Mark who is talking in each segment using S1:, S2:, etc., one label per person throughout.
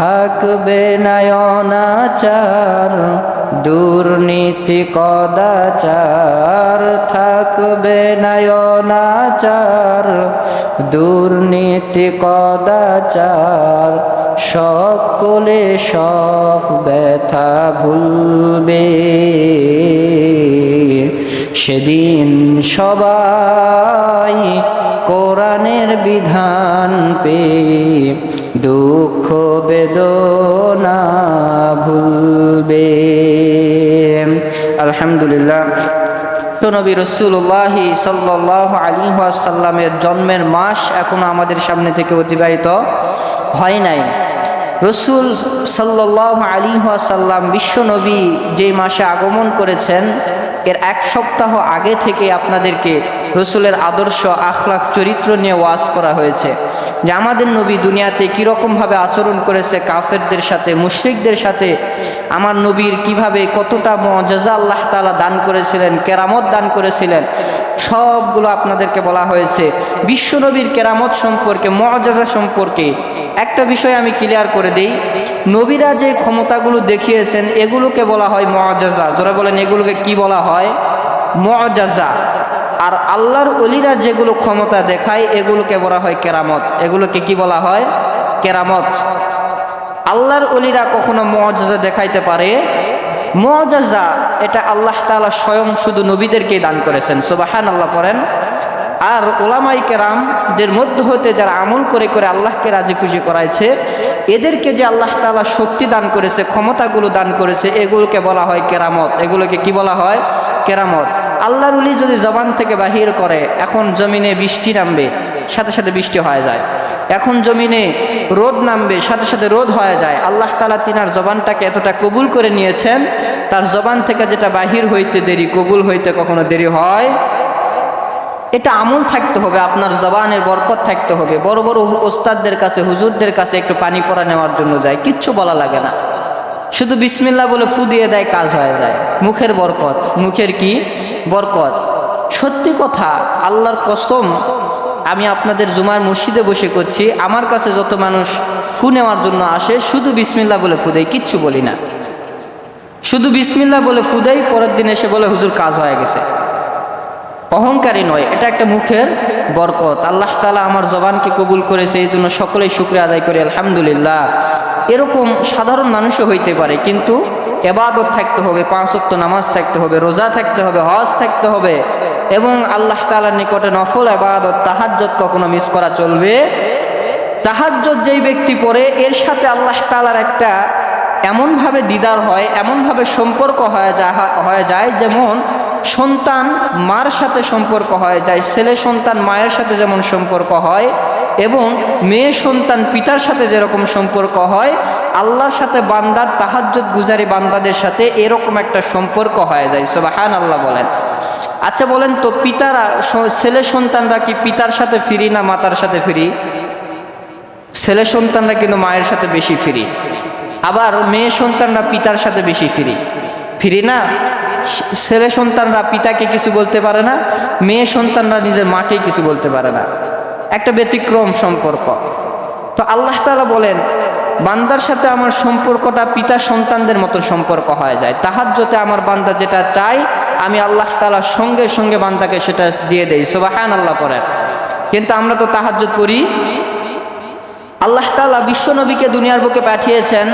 S1: থাকবে নয়নাচার, দুর্নীতি কদাচার, থাকবে নয়নাচার, দুর্নীতি কদাচার, সকলে সব ব্যথা ভুলবে। সেদিন সবাই কোরআনের বিধান পে দুঃখ বেদনা ভুলবে। আলহামদুলিল্লাহ। নবী রসুল্লাহি সাল্লাহ আলী সাল্লামের জন্মের মাস এখনও আমাদের সামনে থেকে অতিবাহিত হয় নাই। রসুল সাল্লাহ আলী সাল্লাম বিশ্ব নবী যে মাসে আগমন করেছেন এর এক সপ্তাহ আগে থেকে আপনাদেরকে রসুলের আদর্শ আখলাক চরিত্র নিয়ে ওয়াজ করা হয়েছে। যে আমাদের নবী দুনিয়াতে কীরকমভাবে আচরণ করেছে কাফেরদের সাথে, মুশ্রিকদের সাথে? আমার নবীর কীভাবে কতটা মজাজা আল্লাহ তালা দান করেছিলেন, কেরামত দান করেছিলেন, সবগুলো আপনাদেরকে বলা হয়েছে। বিশ্ব নবীর কেরামত সম্পর্কে, মজাজা সম্পর্কে একটা বিষয় আমি ক্লিয়ার করে দিই। নবীরা যে ক্ষমতাগুলো দেখিয়েছেন, এগুলোকে বলা হয় মজাজা যারা বলেন, এগুলোকে কি বলা হয়? মজাজা আর আল্লাহর অলিরা যেগুলো ক্ষমতা দেখায়, এগুলোকে বলা হয় কেরামত। এগুলোকে কি বলা হয়? কেরামত। আল্লাহর অলিরা কখনো মজাজা দেখাইতে পারে? মজাজা এটা আল্লাহ তালা স্বয়ং শুধু নবীদেরকেই দান করেছেন। সুবাহান আল্লাহ পড়েন। আর ওলামাই কেরামদের মধ্য হতে যারা আমল করে করে আল্লাহকে রাজি খুশি করাইছে, এদেরকে যে আল্লাহ তালা শক্তি দান করেছে, ক্ষমতাগুলো দান করেছে, এগুলোকে বলা হয় কেরামত। এগুলোকে কি বলা হয়? কেরামত। আল্লাহর উলি যদি জবান থেকে বাহির করে, এখন জমিনে বৃষ্টি নামবে, সাথে সাথে বৃষ্টি হয়ে যায়। এখন জমিনে রোদ নামবে, সাথে সাথে রোদ হয়ে যায়। আল্লাহ তালা তিনার জবানটাকে এতটা কবুল করে নিয়েছেন, তার জবান থেকে যেটা বাহির হইতে দেরি, কবুল হইতে কখনো দেরি হয় এটা আমল থাকতে হবে, আপনার জবানের বরকত থাকতে হবে। বড় বড় ওস্তাদদের কাছে, হুজুরদের কাছে একটু পানি পরা নেওয়ার জন্য যায়, কিচ্ছু বলা লাগে না। শুধু বিসমিল্লা বলে ফু দিয়ে দেয়, কাজ হয়ে যায়। মুখের বরকত। মুখের কি? বরকত। সত্যি কথা, আল্লাহর কসম, আমি আপনাদের জুমার মসজিদে বসে করছি, আমার কাছে যত মানুষ ফু নেওয়ার জন্য আসে, শুধু বিসমিল্লা বলে ফু দেয়, কিচ্ছু বলি না। শুধু বিসমিল্লা বলে ফু দেয়, পরের দিন এসে বলে, হুজুর, কাজ হয়ে গেছে। অহংকারী নয়, এটা একটা মুখের বরকত। আল্লাহ তালা আমার জবানকে কবুল করেছে, এই জন্য সকলেই শুক্রিয়া আদায় করি, আলহামদুলিল্লাহ। এরকম সাধারণ মানুষও হইতে পারে, কিন্তু এবাদত থাকতে হবে পাঁচত্ব নামাজ থাকতে হবে, রোজা থাকতে হবে, হজ থাকতে হবে, এবং আল্লাহ তালার নিকটে নফল এবাদত তাহাজ্জত কখনো মিস করা চলবে? তাহাজ্জত যেই ব্যক্তি পড়ে, এর সাথে আল্লাহ তালার একটা এমনভাবে দিদার হয়, এমনভাবে সম্পর্ক হয়ে যায় হয়ে যায় যেমন সন্তান মার সাথে সম্পর্ক হয় যায় ছেলে সন্তান মায়ের সাথে যেমন সম্পর্ক হয় এবং মেয়ে সন্তান পিতার সাথে যেরকম সম্পর্ক হয়, আল্লাহর সাথে বান্দার তাহাজ্জত গুজারি বান্দাদের সাথে এরকম একটা সম্পর্ক হয়ে যায় সোবাহান আল্লাহ বলেন। আচ্ছা বলেন তো, পিতারা, ছেলে সন্তানরা কি পিতার সাথে ফিরি না মাতার সাথে ফিরি? ছেলে সন্তানরা কিন্তু মায়ের সাথে বেশি ফিরি। আবার মেয়ে সন্তানরা পিতার সাথে বেশি ফিরি। ফিরি না? ছেলে সন্তানরা পিতাকে কিছু বলতে পারে না, মেয়ে সন্তানরা নিজের মাকে কিছু বলতে পারে না। একটা ব্যতিক্রম সম্পর্ক। তো আল্লাহ তালা বলেন, বান্দার সাথে আমার সম্পর্কটা পিতা সন্তানদের মতো সম্পর্ক হয়ে যায়। তাহাজ্যতে আমার বান্দা যেটা চাই আমি আল্লাহ তালা সঙ্গে সঙ্গে বান্দাকে সেটা দিয়ে দেই। সোবাহান আল্লাহ পরেন কিন্তু আমরা তো তাহাজ্য করি আল্লাহ তালা বিশ্ব নবীকে দুনিয়ার বুকে পাঠিয়েছেন।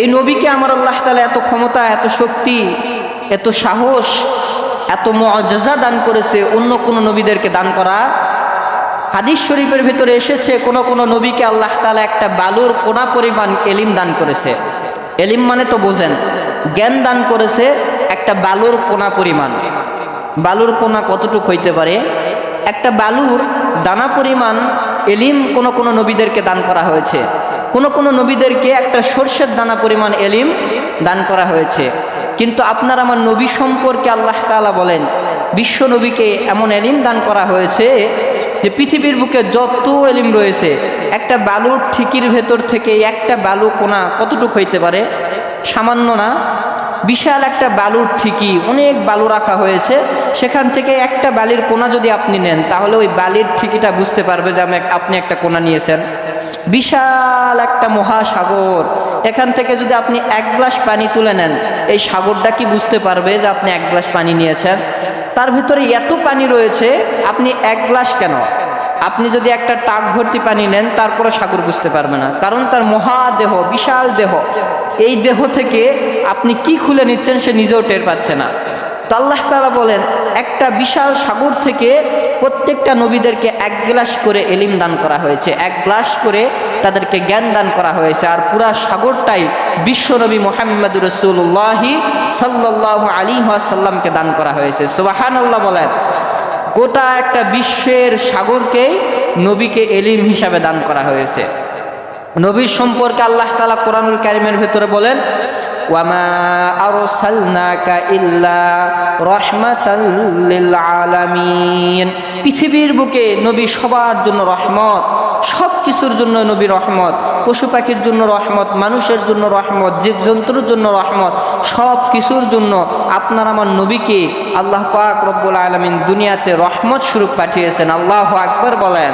S1: এই নবীকে আমার আল্লাহ তালা এত ক্ষমতা, এত শক্তি এত সাহস, এত মজা দান করেছে অন্য কোনো নবীদেরকে দান করা। হাদিস শরীফের ভিতরে এসেছে, কোন কোন নবীকে আল্লাহ তালা একটা বালুর কোনা পরিমাণ এলিম দান করেছে। এলিম মানে তো বোঝেন, জ্ঞান দান করেছে একটা বালুর কোনা পরিমাণ। বালুর কোনা কতটুকু হইতে পারে? একটা বালুর দানা পরিমাণ এলিম কোন কোন নবীদেরকে দান করা হয়েছে। কোন কোন নবীদেরকে একটা সর্ষের দানা পরিমাণ এলিম দান করা হয়েছে। কিন্তু আপনার আমার নবী সম্পর্কে আল্লাহ তালা বলেন, বিশ্ব নবীকে এমন এলিম দান করা হয়েছে যে পৃথিবীর বুকে যত এলিম রয়েছে, একটা বালুর ঠিকির ভেতর থেকে একটা বালু কোনা কতটুক হইতে পারে? সামান্য না। বিশাল একটা বালুর ঠিকি অনেক বালু রাখা হয়েছে। সেখান থেকে একটা বালির কোনা যদি আপনি নেন, তাহলে ওই বালির ঠিকিটা বুঝতে পারবে যে আপনি একটা কোনা নিয়েছেন। বিশাল একটা মহাসাগর। এখান থেকে যদি আপনি এক গ্লাস পানি তুলে নেন, এই সাগরটা কি বুঝতে পারবে যে আপনি এক গ্লাস পানি নিয়েছেন? তার ভিতরে এত পানি রয়েছে, আপনি এক গ্লাস কেন? আপনি যদি একটা টাক ভর্তি পানি নেন তারপরে সাগর বুঝতে পারবে না। কারণ তার মহাদেহ, বিশাল দেহ। এই দেহ থেকে আপনি কি খুলে নিচ্ছেন সে নিজেও টের পাচ্ছে না। তো আল্লাহ তালা বলেন, একটা বিশাল সাগর থেকে প্রত্যেকটা নবীদেরকে এক গ্লাস করে এলিম দান করা হয়েছে। এক গ্লাস করে তাদেরকে জ্ঞান দান করা হয়েছে। আর পুরা সাগরটাই বিশ্বনবী মোহাম্মদ রসুল্লাহি সাল্লাহ আলী সাল্লামকে দান করা হয়েছে। সুবাহান আল্লাহ বলেন, গোটা একটা বিশ্বের সাগরকে নবীকে এলিম হিসাবে দান করা হয়েছে। নবীর সম্পর্কে আল্লাহ তালা কোরআনুল কারিমের ভেতরে বলেন ওয়ামা পৃথিবীর বুকে নবী সবার জন্য রহমত সব কিছুর জন্য নবী রহমত, পশু পাখির জন্য রহমত, মানুষের জন্য রহমত, জীবজন্তুর জন্য রহমত সব কিছুর জন্য আপনার আমার নবীকে আল্লাহ পাক রব্বুল আলমিন দুনিয়াতে রহমত স্বরূপ পাঠিয়েছেন। আল্লাহ আকবর বলেন।